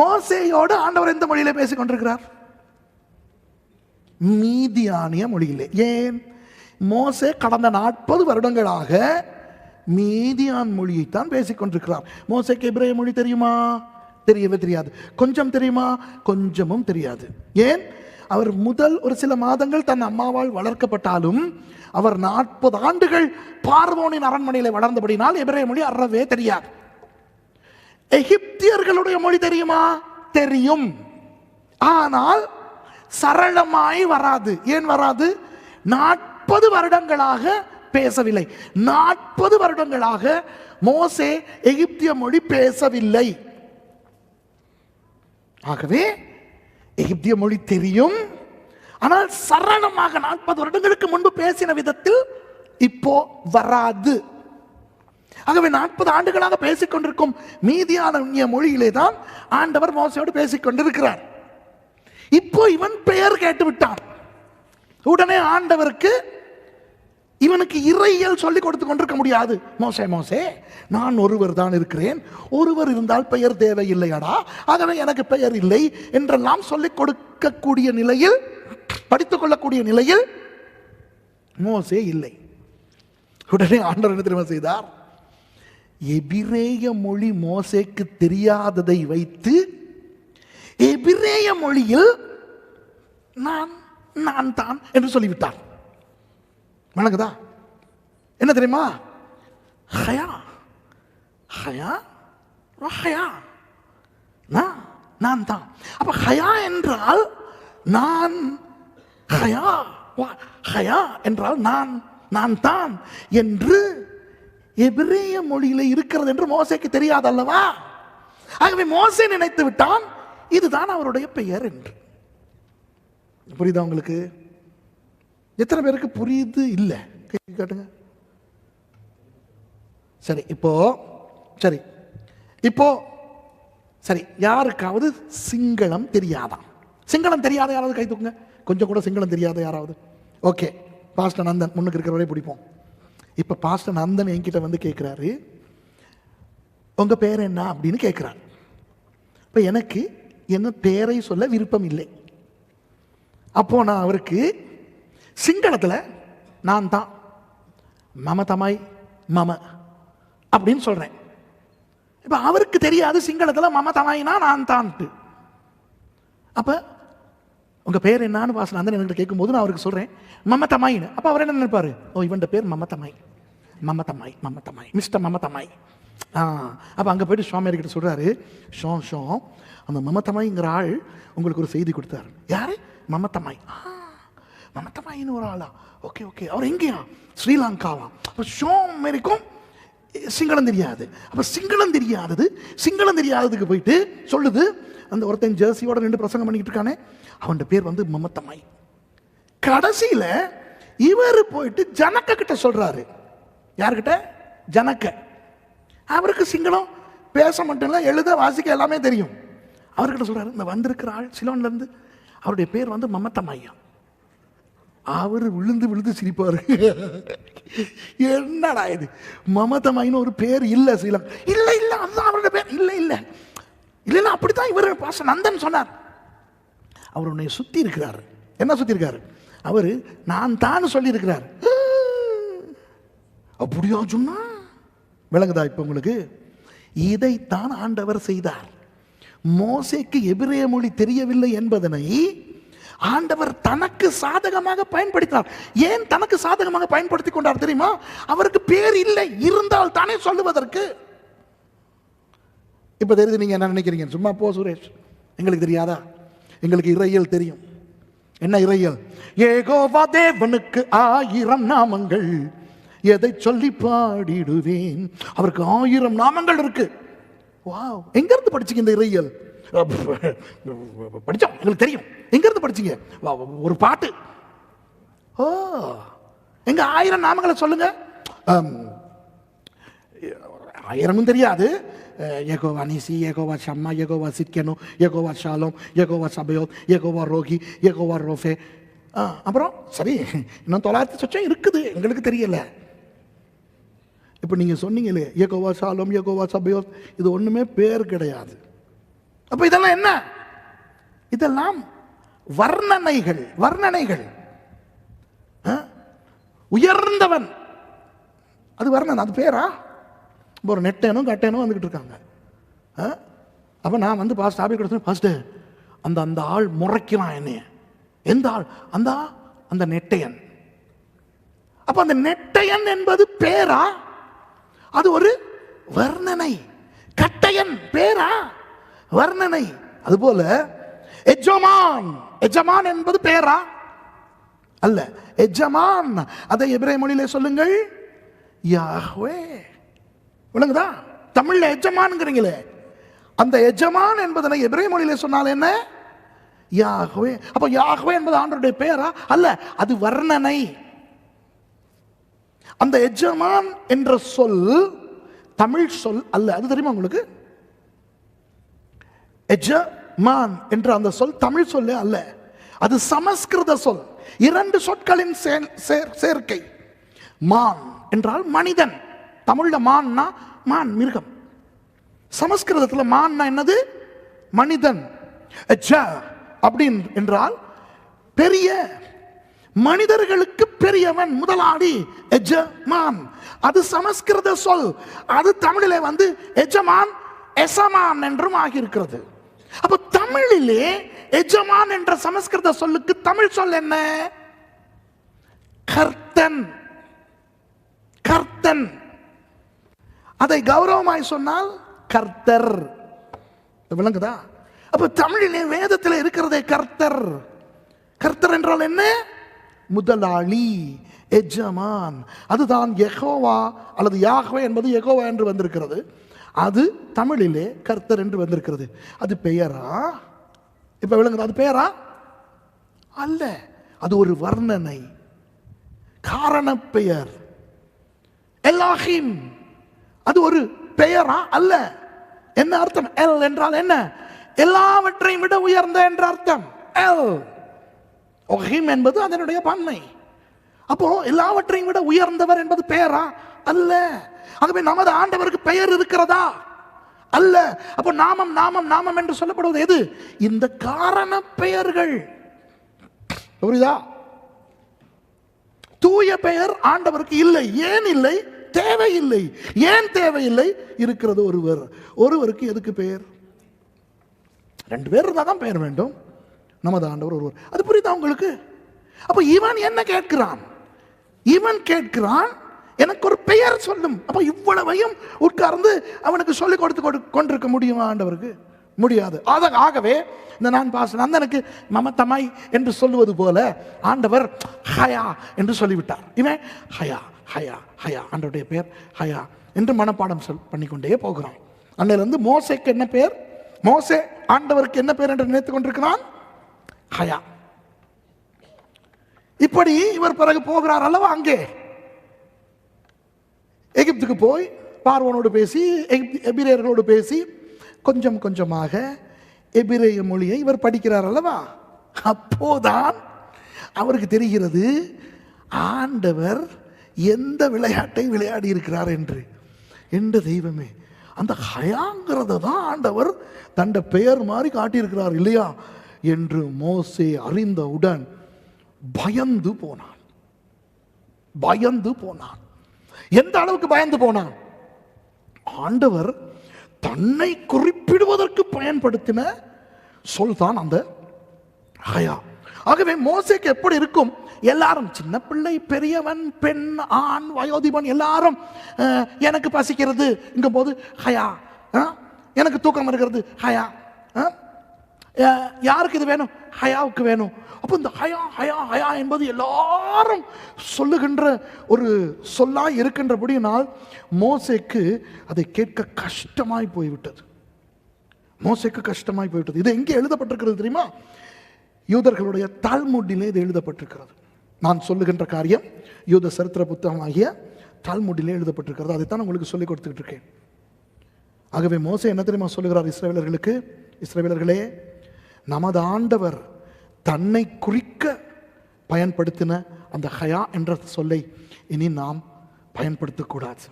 மோசையோடு ஆண்டவர் எந்த மொழியில பேசிக் கொண்டிருக்கிறார் மீதியானிய மொழியிலே. ஏன்? மோசே கடந்த நாற்பது வருடங்களாக மீதியான் மொழியைத்தான் பேசிக்கொண்டிருக்கிறார். மோசைக்கு மோசேக்கு எபிரேய மொழி தெரியுமா? தெரியவே தெரியாது. கொஞ்சம் தெரியுமா? கொஞ்சமும் தெரியாது. ஏன்? அவர் முதல் ஒரு சில மாதங்கள் தன் அம்மாவால் வளர்க்கப்பட்டாலும் அவர் நாற்பது ஆண்டுகள் பார்வோனின் அரண்மனையில் வளர்ந்தபடினால் எபிரேய மொழி அறவே தெரியாது. எகிப்தியர்களுடைய மொழி தெரியுமா? தெரியும். ஆனால் சரளமாய் வராது. ஏன் வராது? நாற்பது வருடங்களாக பேசவில்லை. நாற்பது வருடங்களாக மோசே எகிப்திய மொழி பேசவில்லை. ஆகவே எகிப்திய மொழி தெரியும். ஆனால் சரளமாக நாற்பது வருடங்களுக்கு முன்பு பேசின விதத்தில் இப்போ வராது. ஆகவே நாற்பது ஆண்டுகளாக பேசிக் கொண்டிருக்கும் மீதியான மொழியிலே தான் ஆண்டவர் மோசையோடு பேசிக் கொண்டிருக்கிறார் இப்போ இவன் பெயர் கேட்டு விட்டான் உடனே ஆண்டவருக்கு இவனுக்கு இறையியல் சொல்லிக் கொடுத்து கொண்டிருக்க முடியாது. மோசே மோசே நான் ஒருவர் தான் இருக்கிறேன். ஒருவர் இருந்தால் பெயர் தேவையில்லையடா. ஆகவே எனக்கு பெயர் இல்லை என்றெல்லாம் சொல்லிக் கொடுக்கக்கூடிய நிலையில் படித்துக் கொள்ளக்கூடிய நிலையில் மோசே இல்லை. உடனே ஆண்டவர் என்ன தெரியுமா செய்தார்? எபிரேய மொழி மோசேக்கு தெரியாததை வைத்து எபிரேய மொழியில் நான் நான் தான் என்று சொல்லிவிட்டார். வணங்குதா? என்ன தெரியுமா? ஹயா ஹயா ஹயா. நான் நான் தான். அப்ப ஹயா என்றால் நான் ஹயா வா- ஹயா என்றால் நான் நான் தான் என்று எபிரேய மொழியில இருக்கிறது என்று மோசைக்கு தெரியாது அல்லவா ஆகவே மோசை நினைத்து விட்டான் இதுதான் அவருடைய பெயர் என்று. புரியுதா உங்களுக்கு? எத்தனை பேருக்கு புரியுது? இல்லை. கை காட்டுங்க. சரி இப்போ சரி. இப்போ சரி யாருக்காவது சிங்களம் தெரியாதான். சிங்களம் தெரியாத யாராவது கை தூக்குங்க. கொஞ்சம் கூட சிங்களம் தெரியாத யாராவது. ஓகே பாஸ்டர் நந்தன் முன்னுக்கு இருக்கிறவரே பிடிப்போம். இப்போ பாஸ்டர் நந்தன் என்கிட்ட வந்து கேட்குறாரு உங்கள் பேர் என்ன அப்படின்னு கேட்குறாரு இப்போ எனக்கு என்ன பேரை சொல்ல விருப்பம் இல்லை. அப்போது நான் அவருக்கு சிங்களத்தில் நான் தான். மம தமாய் மம அப்படின்னு சொல்கிறேன் இப்போ அவருக்கு தெரியாது சிங்களத்தில் மம தமாயினா நான் தான்ட்டு. அப்போ உங்கள் பேர் என்னான்னு வாசன் அந்த என்கிட்ட கேட்கும்போது நான் அவருக்கு சொல்கிறேன் மம தமாயின்னு அப்போ அவர் என்ன நினைப்பார்? ஓ இவன் பேர் மம தமாய். மம தமாய் மிஸ்டர் மம ஆ அப்போ அங்கே போயிட்டு சுவாமியார்கிட்ட சொல்கிறாரு ஷோ ஷோ அந்த மமத்தமாய்ங்கிற ஆள் உங்களுக்கு ஒரு செய்தி கொடுத்தாரு. யாரு? மமத்தமாய் ஆ மமத்தமாயின்னு ஒரு ஆளா? Okay okay. அவர் எங்கேயா? ஸ்ரீலங்காவா. அப்போ ஷோம் வரைக்கும் சிங்களம் தெரியாது. அப்போ சிங்களம் தெரியாதது சிங்களம் தெரியாததுக்கு போயிட்டு சொல்லுது. அந்த ஒருத்தன் ஜெர்சியோட ரெண்டு பிரசங்கம் பண்ணிக்கிட்டு இருக்கானே அவன் பேர் வந்து மமத்தமாய் கடைசியில் இவர் போயிட்டு ஜனக்க கிட்ட சொல்கிறாரு யார்கிட்ட? ஜனக்க. அவருக்கு சிங்களம் பேச மட்டும் இல்லை எழுத வாசிக்க எல்லாமே தெரியும். அவர்கிட்ட சொல்றாரு இந்த வந்திருக்கிற ஆள் சிலோன்லேருந்து அவருடைய பேர் வந்து மமத்தம்மையா. அவர் விழுந்து விழுந்து சிரிப்பாரு. என்னடா இது? மமதமாயின்னு ஒரு பேர் இல்லை சீலம் இல்லை இல்லை அதுதான் அவருடைய பேர். இல்லை இல்லை. இல்லைன்னா அப்படித்தான் இவர் பாச நந்தன் சொன்னார். அவர் உன்னை சுற்றி இருக்கிறார். என்ன சுற்றி இருக்காரு? அவர் நான் தான் சொல்லியிருக்கிறார். அப்படியா சொன்னா? விளங்குதா இப்போ உங்களுக்கு? இதைத்தான் ஆண்டவர் செய்தார். மோசைக்கு எபிரேய மொழி தெரியவில்லை என்பதனை ஆண்டவர் தனக்கு சாதகமாக பயன்படுத்தினார். ஏன் தனக்கு சாதகமாக பயன்படுத்தி கொண்டார் தெரியுமா? அவருக்கு பேர் இல்லை இருந்தால் தானே சொல்லுவதற்கு. இப்ப தெரியுது நீங்க என்ன நினைக்கிறீங்க? சும்மா போ சுரேஷ். எங்களுக்கு தெரியாதா? எங்களுக்கு இறையல் தெரியும். என்ன இறையல்? ஏகோவா தேவனுக்கு ஆயிரம் நாமங்கள். எதை சொல்லி பாடிடுவேன். அவருக்கு ஆயிரம் நாமங்கள் இருக்கு. வாவ் எங்க இருந்து படிச்சீங்க இந்த இறையல் படிச்சோம். எங்களுக்கு தெரியும். எங்க இருந்து படிச்சீங்க? வா, ஒரு பாட்டு. ஓ எங்க ஆயிரம் நாமங்களை சொல்லுங்க. ஆயிரமும் தெரியாது. Jehovah Nissi Jehovah Shammah Jehovah Tsidkenu Jehovah Shalom Jehovah Sabaoth Jehovah Rohi Jehovah Rapha. ஆ, அப்புறம் சரி இன்னும் தொள்ளாயிரத்தி சொச்சம் இருக்குது. எங்களுக்கு தெரியல. இப்போ நீங்கள் சொன்னீங்களே ஏகோவா சாலம் ஏகோவா சபையோ இது ஒன்றுமே பேர் கிடையாது. அப்ப இதெல்லாம் என்ன? இதெல்லாம் வர்ணனைகள் வர்ணனைகள். உயர்ந்தவன். அது வர்ணன் அது பேரா? இப்போ ஒரு நெட்டேனும் கட்டேனும் வந்துகிட்டு இருக்காங்க. அப்போ அப்ப நான் வந்து பாஸ்ட் ஆபி கொடுத்தேன் ஃபஸ்ட்டு அந்த அந்த ஆள் முறைக்கிறான் என்னைய. எந்த ஆள்? அந்த அந்த நெட்டையன். அப்ப அந்த நெட்டையன் என்பது பேரா? அது ஒரு வர்ணனை. கட்டையன் பேரா? வர்ணனை. அதுபோல எஜமான். எஜமான் என்பது பேரா? அல்ல. எஜமான். அதை எபிரே மொழியிலே சொல்லுங்கள். யாஹ்வே. விளங்குதா? தமிழ்ல எஜமான்ங்கிறீங்களே. அந்த எஜமான் என்பதனை எபிரே மொழியிலே சொன்னால் என்ன? யாகவே அப்போ யாகவே என்பது ஆண்டருடைய பேரா? அல்ல. அது வர்ணனை. அந்த எஜமான் என்ற சொல் தமிழ் சொல் அல்ல. அது தெரியுமா உங்களுக்கு? எஜமான் என்ற அந்த சொல் தமிழ் சொல்லே அல்ல. அது சமஸ்கிருத சொல். இரண்டு சொற்களின் சேர்க்கை. மான் என்றால் மனிதன். தமிழ்ல மான்னா மான் மிருகம். சமஸ்கிருதத்தில் மான்னா என்னது? மனிதன். அப்படின் என்றால் பெரிய மனிதர்களுக்கு பெரியவன் முதலாளி எஜமான். அது சமஸ்கிருத சொல். அது தமிழிலே வந்து எஜமான் எசமான் என்றும் ஆகியிருக்கிறது. அப்ப தமிழிலே எஜமான் என்ற சமஸ்கிருத சொல்லுக்கு தமிழ் சொல் என்ன? கர்த்தன். கர்த்தன். அதை கௌரவமாய் சொன்னால் கர்த்தர். விளங்குதா? அப்ப தமிழிலே வேதத்தில் இருக்கிறதே கர்த்தர். கர்த்தர் என்றால் என்ன? முதலாளி எஜமான். அதுதான் எகோவா அல்லது யாகவே என்பது எகோவா என்று வந்திருக்கிறது. அது தமிழிலே கர்த்தர் என்று வந்திருக்கிறது. அது பெயரா? இப்போ விளங்குது அது பெயரா? அல்ல. அது ஒரு வர்ணனை. காரண பெயர் எல்லாஹிம். அது ஒரு பெயரா? அல்ல. என்ன அர்த்தம்? எல் என்றால் என்ன? எல்லாவற்றையும் விட உயர்ந்த என்ற அர்த்தம். எல். ஒஹிம் என்பது அதனுடைய பன்மை. அப்போ எல்லாவற்றையும் விட உயர்ந்தவர் என்பது பெயரா அல்ல. ஆகவே நமது ஆண்டவருக்கு பெயர் இருக்கிறதா? அல்ல. அப்போ நாமம் நாமம் நாமம் என்று சொல்லப்படுவது எது? இந்த காரண பெயர்கள். புரியுதா? தூய பெயர் ஆண்டவருக்கு இல்லை. ஏன் இல்லை? தேவையில்லை. ஏன் தேவையில்லை? இருக்கிறது ஒருவர். ஒருவருக்கு எதுக்கு பெயர்? ரெண்டு பேர் இருந்தால் தான் பெயர் வேண்டும். நமது ஆண்டவர் ஒருவர். அது புரியுதா உங்களுக்கு? அப்போ இவன் என்ன கேட்கிறான்? இவன் கேட்கிறான் எனக்கு ஒரு பெயர் சொல்லும். அப்போ இவ்வளவையும் உட்கார்ந்து அவனுக்கு சொல்லிக் கொடுத்து கொடு- கொண்டிருக்க முடியுமா ஆண்டவருக்கு? முடியாது. ஆத- ஆகவே இந்த நான் பாச நந்தனுக்கு மமத்தமாய் என்று சொல்லுவது போல ஆண்டவர் ஹயா என்று சொல்லிவிட்டார். இவன் ஹயா ஹயா ஹயா. ஆண்டவருடைய பெயர் ஹயா என்று மனப்பாடம் சொல் பண்ணிக்கொண்டே போகிறான். அன்னையிலிருந்து மோசைக்கு என்ன பெயர்? மோசே ஆண்டவருக்கு என்ன பெயர் என்று நினைத்துக் கொண்டிருக்கிறான்? ஹயா. இப்படி இவர் பிறகு போகிறார் அல்லவா அங்கே? எகிப்துக்கு போய் பார்வனோடு பேசி எபிரேயர்களோடு பேசி கொஞ்சம் கொஞ்சமாக எபிரேய மொழியை இவர் படிக்கிறார் அல்லவா? அப்போதான் அவருக்கு தெரிகிறது ஆண்டவர் எந்த விளையாட்டை விளையாடி இருக்கிறார் என்று. என்ற தெய்வமே. அந்த ஹயாங்கிறத தான் ஆண்டவர் தண்ட பெயர் மாதிரி காட்டியிருக்கிறார் இல்லையா? என்று மோசே அறிந்தவுடன் பயந்து போனான். பயந்து போனான். எந்த அளவுக்கு பயந்து போனான்? ஆண்டவர் தன்னை குறிப்பிடுவதற்கு பயன்படுத்தின சொல் தான் அந்த ஹயா. ஆகவே மோசைக்கு எப்படி இருக்கும்? எல்லாரும் சின்ன பிள்ளை பெரியவன் பெண் ஆண் வயோதிபன் எல்லாரும் எனக்கு பசிக்கிறது. இங்கும் போது ஹயா எனக்கு தூக்கம் இருக்கிறது ஹயா யாருக்கு இது வேணும்? ஹயாவுக்கு வேணும். அப்போ இந்த ஹயா ஹயா ஹயா என்பது எல்லாரும் சொல்லுகின்ற ஒரு சொல்லாக இருக்கின்றபடியினால் மோசைக்கு அதை கேட்க கஷ்டமாய் போய்விட்டது. மோசைக்கு கஷ்டமாய் போய்விட்டது. இது எங்கே எழுதப்பட்டிருக்கிறது தெரியுமா? யூதர்களுடைய தால்முட்டிலே இது எழுதப்பட்டிருக்கிறது. நான் சொல்லுகின்ற காரியம் யூத சரித்திர புத்தகமாகிய தால்முட்டிலே எழுதப்பட்டிருக்கிறது. அதைத்தான் உங்களுக்கு சொல்லிக் கொடுத்துக்கிட்டு இருக்கேன். ஆகவே மோசை என்ன தெரியுமா சொல்லுகிறார் இஸ்ரவேலர்களுக்கு? இஸ்ரவேலர்களே நமது ஆண்டவர் தன்னை குறிக்க பயன்படுத்தின அந்த ஹயா என்ற சொல்லை இனி நாம் பயன்படுத்தக்கூடாது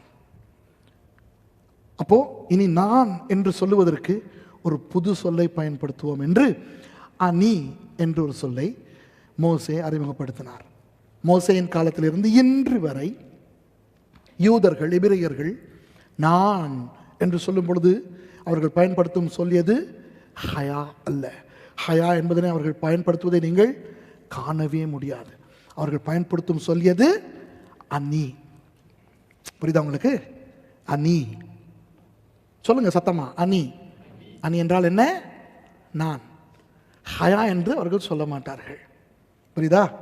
அப்போ இனி நான் என்று சொல்லுவதற்கு ஒரு புது சொல்லை பயன்படுத்துவோம் என்று அனி என்ற ஒரு சொல்லை மோசே அறிமுகப்படுத்தினார். மோசையின் காலத்திலிருந்து இன்று வரை யூதர்கள் எபிரையர்கள் நான் என்று சொல்லும் பொழுது அவர்கள் பயன்படுத்தும் சொல்லியது ஹயா அல்ல. ஹயா என்பதனை அவர்கள் பயன்படுத்துவதை நீங்கள் காணவே முடியாது. அவர்கள் பயன்படுத்தும் சொல்லியது அன்னி புரியுதா உங்களுக்கு? அனி சொல்லுங்க சத்தமா. அனி அனி என்றால் என்ன? நான். ஹயா என்று அவர்கள் சொல்ல மாட்டார்கள். புரியுதா?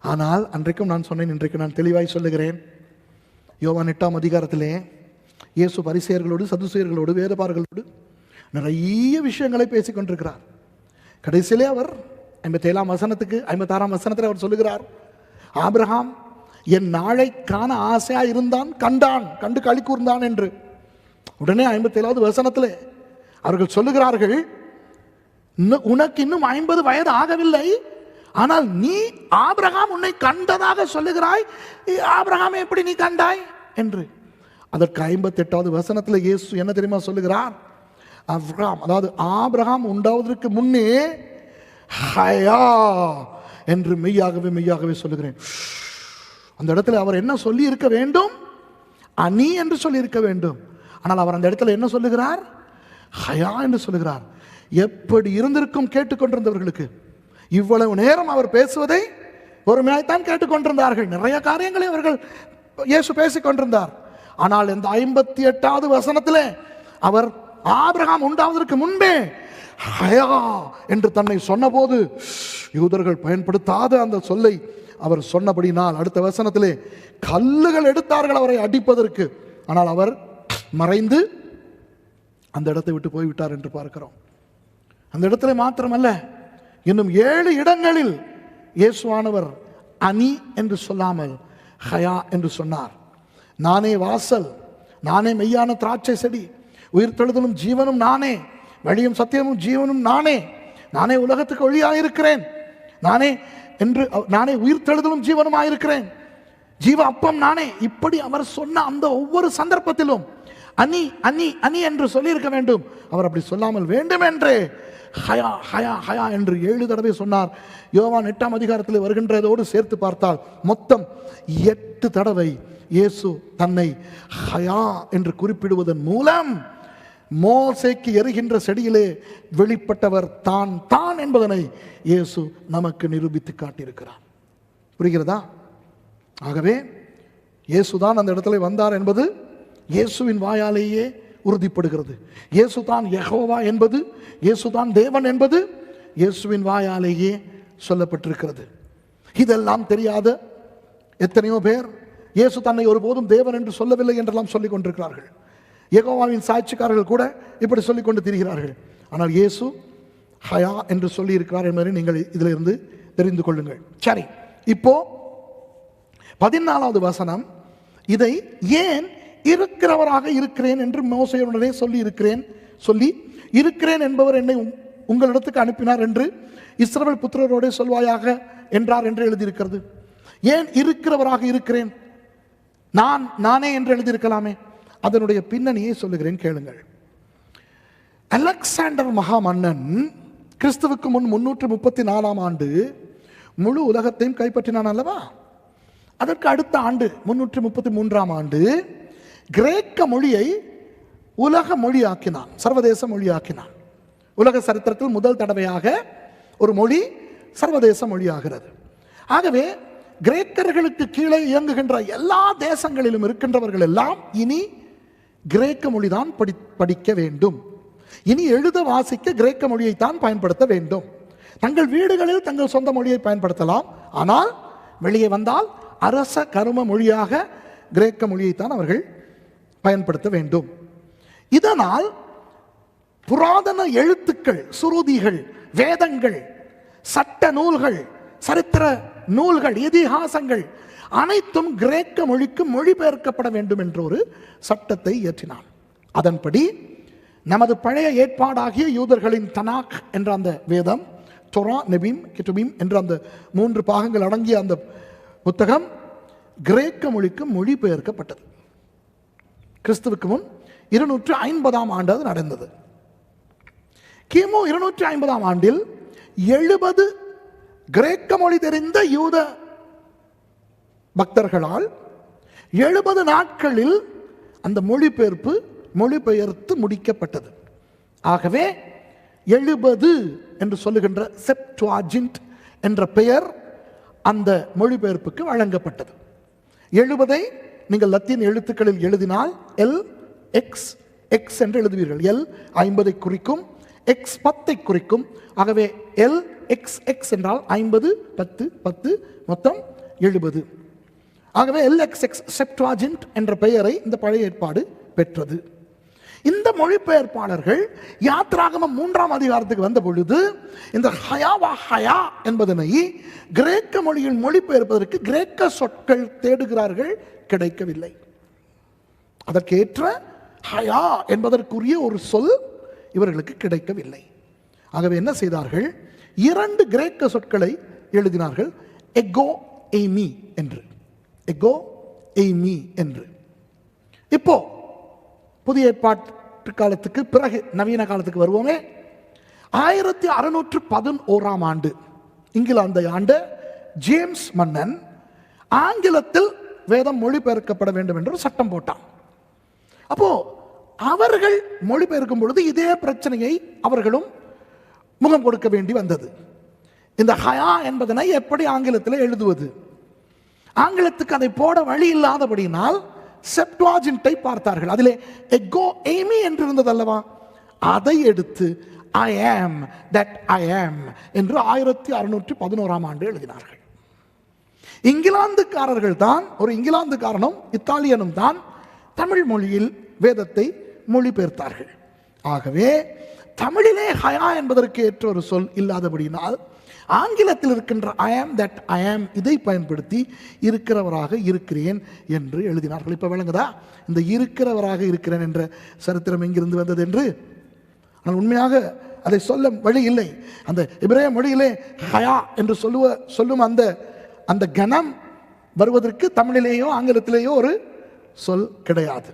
ஆனால் அன்றைக்கும் நான் சொன்னேன் இன்றைக்கு நான் தெளிவாய் சொல்லுகிறேன். யோவான் எட்டாம் அதிகாரத்திலே இயேசு பரிசெயர்களோடு சதுசெயர்களோடு வேதபார்களோடு நிறைய விஷயங்களை பேசிக்கொண்டிருக்கிறார். கடைசியிலே அவர் ஐம்பத்தேழாம் வசனத்துக்கு ஐம்பத்தாறாம் வசனத்தில் அவர் சொல்லுகிறார் ஆபிரஹாம் என் நாளை காண ஆசையாக இருந்தான் கண்டான் கண்டு களி கூர்ந்தான் என்று. உடனே ஐம்பத்தேழாவது வசனத்தில் அவர்கள் சொல்லுகிறார்கள் "இன்னும் உனக்கு இன்னும் ஐம்பது வயது ஆகவில்லை ஆனால் நீ ஆபிரகாம் உன்னை கண்டதாக சொல்லுகிறாய் ஆபிரகாம் எப்படி நீ கண்டாய்? என்று. அதற்கு ஐம்பத்தி எட்டாவது வசனத்தில் இயேசு என்ன தெரியுமா சொல்லுகிறார்? அவ்ராம் அதாவது ஆபிரகாம் உண்டாவதற்கு முன்னே ஹயா என்று மெய்யாகவே மெய்யாகவே சொல்லுகிறேன். அந்த இடத்துல அவர் என்ன சொல்லி இருக்க வேண்டும்? அணி என்று சொல்லி இருக்க வேண்டும். ஆனால் அவர் அந்த இடத்துல என்ன சொல்லுகிறார்? ஹயா என்று சொல்லுகிறார். எப்படி இருந்திருக்கும் கேட்டுக்கொண்டிருந்தவர்களுக்கு. இவ்வளவு நேரம் அவர் பேசுவதை பொறுமையாய்த்தான் கேட்டுக்கொண்டிருந்தார்கள். நிறைய காரியங்களை அவர்கள் இயேசு பேசிக்கொண்டிருந்தார். ஆனால் இந்த ஐம்பத்தி எட்டாவது வசனத்தில் அவர் ஆபிரகாம் உண்டாவதற்கு முன்பே ஹயா என்று தன்னை சொன்னபோது யூதர்கள் பயன்படுத்தாத அந்த சொல்லை அவர் சொன்னபடினால் அடுத்த வசனத்திலே கல்லுகள் எடுத்தார்கள் அவரை அடிப்பதற்கு. ஆனால் அவர் மறைந்து அந்த இடத்தை விட்டு போய்விட்டார் என்று பார்க்கிறோம். அந்த இடத்துல மாத்திரமல்ல இன்னும் ஏழு இடங்களில் இயேசுவானவர் அணி என்று சொல்லாமல் ஹயா என்று சொன்னார். நானே வாசல் நானே மெய்யான திராட்சை செடி உயிர்த்தெழுதலும் ஜீவனும் நானே. வழியும் சத்தியமும் ஜீவனும் நானே. நானே உலகத்துக்கு ஒளியாயிருக்கிறேன். நானே என்று நானே உயிர்த்தெழுதலும் ஜீவனுமாயிருக்கிறேன். ஜீவ அப்பம் நானே. இப்படி அவர் சொன்ன அந்த ஒவ்வொரு சந்தர்ப்பத்திலும் அனி அணி அனி என்று சொல்லியிருக்க வேண்டும். அவர் அப்படி சொல்லாமல் வேண்டுமென்றே. ஹயா ஹயா ஹயா என்று ஏழு தடவை சொன்னார். யோவான் எட்டாம் அதிகாரத்தில் வருகின்றதோடு சேர்த்து பார்த்தால் மொத்தம் எட்டு தடவை இயேசு தன்னை ஹயா என்று குறிப்பிடுவதன் மூலம் மோசைக்கு எரிகின்ற செடியிலே வெளிப்பட்டவர் தான் தான் என்பதனை இயேசு நமக்கு நிரூபித்து காட்டியிருக்கிறார். புரிகிறதா? ஆகவே இயேசுதான் அந்த இடத்துல வந்தார் என்பது இயேசுவின் வாயாலேயே உறுதிப்படுகிறது. இயேசு தான் யகோவா என்பது இயேசு தான் தேவன் என்பது இயேசுவின் வாயாலேயே சொல்லப்பட்டிருக்கிறது. இதெல்லாம் தெரியாத எத்தனையோ பேர் இயேசு தன்னை ஒருபோதும் தேவன் என்று சொல்லவில்லை என்றெல்லாம் சொல்லிக் கொண்டிருக்கிறார்கள். எகோவாவின் சாட்சிக்காரர்கள் கூட இப்படி சொல்லிக்கொண்டு திரிகிறார்கள். ஆனால் இயேசு ஹயா என்று சொல்லி இருக்கிறார் என்பதை நீங்கள் இதிலிருந்து தெரிந்து கொள்ளுங்கள். சரி இப்போ பதினாலாவது வசனம். இதை ஏன் இருக்கிறவராக இருக்கிறேன் என்று மோசையுடனே சொல்லி இருக்கிறேன் சொல்லி இருக்கிறேன் என்பவர் என்னை உங்- உங்களிடத்துக்கு அனுப்பினார் என்று இஸ்ரவேல் புத்திரரோடே சொல்வாயாக என்றார் என்று எழுதியிருக்கிறது. ஏன் இருக்கிறவராக இருக்கிறேன்? நான் நானே என்று எழுதியிருக்கலாமே. அதனுடைய பின்னணியை சொல்லுகிறேன் கேளுங்கள். அலெக்சாண்டர் மகா மன்னன் கிறிஸ்துவுக்கு முன் முன்னூற்று முப்பத்தி நாலாம் ஆண்டு முழு உலகத்தையும் கைப்பற்றினான் அல்லவா? அதற்கு அடுத்த ஆண்டு முன்னூற்று முப்பத்தி மூன்றாம் ஆண்டு கிரேக்க மொழியை உலக மொழியாக்கினான் சர்வதேச மொழியாக்கினான். உலக சரித்திரத்தில் முதல் தடவையாக ஒரு மொழி சர்வதேச மொழியாகிறது. ஆகவே கிரேக்கர்களுக்கு கீழே இயங்குகின்ற எல்லா தேசங்களிலும் இருக்கின்றவர்கள் எல்லாம் இனி கிரேக்க மொழிதான் படி படிக்க வேண்டும். இனி எழுத வாசிக்க கிரேக்க மொழியைத்தான் பயன்படுத்த வேண்டும். தங்கள் வீடுகளில் தங்கள் சொந்த மொழியை பயன்படுத்தலாம். ஆனால் வெளியே வந்தால் அரச கரும மொழியாக கிரேக்க மொழியைத்தான் அவர்கள் பயன்படுத்த வேண்டும். இதனால் புராதன எழுத்துக்கள் சுருதிகள் வேதங்கள் சட்ட நூல்கள் சரித்திர நூல்கள் இதிகாசங்கள் அனைத்தும் கிரேக்க மொழிக்கு மொழிபெயர்க்கப்பட வேண்டும் என்ற ஒரு சட்டத்தை இயற்றினான். அதன்படி நமது பழைய ஏற்பாடாகிய யூதர்களின் தனாக் என்ற அந்த வேதம் தொரா நெபீம் கிட்டுபீம் என்ற அந்த மூன்று பாகங்கள் அடங்கிய அந்த புத்தகம் கிரேக்க மொழிக்கு மொழிபெயர்க்கப்பட்டது. கிறிஸ்துவுக்கு முன் இருநூற்று ஐம்பதாம் ஆண்டு அது நடந்தது. கிமு இருநூற்றி ஐம்பதாம் ஆண்டில் எழுபது கிரேக்க மொழி தெரிந்த யூத பக்தர்களால் எழுபது நாட்களில் அந்த மொழிபெயர்ப்பு மொழிபெயர்த்து முடிக்கப்பட்டது. ஆகவே எழுபது என்று சொல்லுகின்ற செப்டுவாஜின்ட் என்ற பெயர் அந்த மொழிபெயர்ப்புக்கு வழங்கப்பட்டது. எழுபதை நீங்கள் லத்தீன் எழுத்துக்களில் எழுதினால் எல் எக்ஸ் எக்ஸ் என்று எழுதுவீர்கள். எல் ஐம்பதை குறிக்கும் எக்ஸ் பத்தை குறிக்கும். ஆகவே எல் எக்ஸ் எக்ஸ் என்றால் ஐம்பது பத்து பத்து மொத்தம் எழுபது. ஆகவே எல்எக்ஸ்எக்ஸ் செப்டுவாஜின்ட் என்ற பெயரை இந்த பழைய ஏற்பாடு பெற்றது. இந்த மொழிபெயர்ப்பாளர்கள் யாத்ராகமம் மூன்றாம் அதிகாரத்துக்கு வந்த பொழுது இந்த ஹயாவா ஹயா என்பதனை கிரேக்க மொழியில் மொழிபெயர்ப்பதற்கு கிரேக்க சொற்கள் தேடுகிறார்கள் கிடைக்கவில்லை. அதற்கேற்ற ஹயா என்பதற்குரிய ஒரு சொல் இவர்களுக்கு கிடைக்கவில்லை. ஆகவே என்ன செய்தார்கள்? இரண்டு கிரேக்க சொற்களை எழுதினார்கள் எகோ எய்மி என்று. எகோ எய்மி என்று. இப்போ புதிய ஏற்பாட்டு காலத்துக்கு பிறகு நவீன காலத்துக்கு வருவோமே. ஆயிரத்தி அறுநூற்று பதினோராம் ஆண்டு இங்கிலாந்தை ஆண்ட ஜேம்ஸ் மன்னன் ஆங்கிலத்தில் வேதம் மொழிபெயர்க்கப்பட வேண்டும் என்று சட்டம் போட்டான். அப்போ அவர்கள் மொழிபெயர்க்கும் பொழுது இதே பிரச்சனையை அவர்களும் முகம் கொடுக்க வேண்டி வந்தது. இந்த ஹயா என்பதனை எப்படி ஆங்கிலத்தில் எழுதுவது? ஆங்கிலத்துக்கு அதை போட வழி இல்லாதபடியினால் செப்டுவாஜின்ட்டை பார்த்தார்கள். அதிலே எக்கோ எய்மி என்று இருந்தது அல்லவா அதை எடுத்து ஐ ஆம் தட் ஐ ஆம் என்று ஆயிரத்தி அறுநூற்றி பதினோராம் ஆண்டு எழுதினார்கள். இங்கிலாந்துக்காரர்கள் தான் ஒரு இங்கிலாந்துக்காரனும் இத்தாலியனும் தான் தமிழ் மொழியில் வேதத்தை மொழிபெயர்த்தார்கள். ஆகவே தமிழிலே ஹயா என்பதற்கு ஏற்ற ஒரு சொல் இல்லாதபடியினால் ஆங்கிலத்தில் இருக்கின்ற ஐ ஆம் தட் ஐ ஆம் இதை பயன்படுத்தி இருக்கிறவராக இருக்கிறேன் என்று எழுதினார்கள். இப்போ விளங்குதா? இந்த இருக்கிறவராக இருக்கிறேன் என்ற சரித்திரம் எங்கிருந்து வந்தது என்று? ஆனால் உண்மையாக அதை சொல்ல வழி இல்லை. அந்த இப்ரேய மொழியிலே ஹயா என்று சொல்லுவ சொல்லும் அந்த அந்த கணம் வருவதற்கு தமிழிலேயோ ஆங்கிலத்திலேயோ ஒரு சொல் கிடையாது.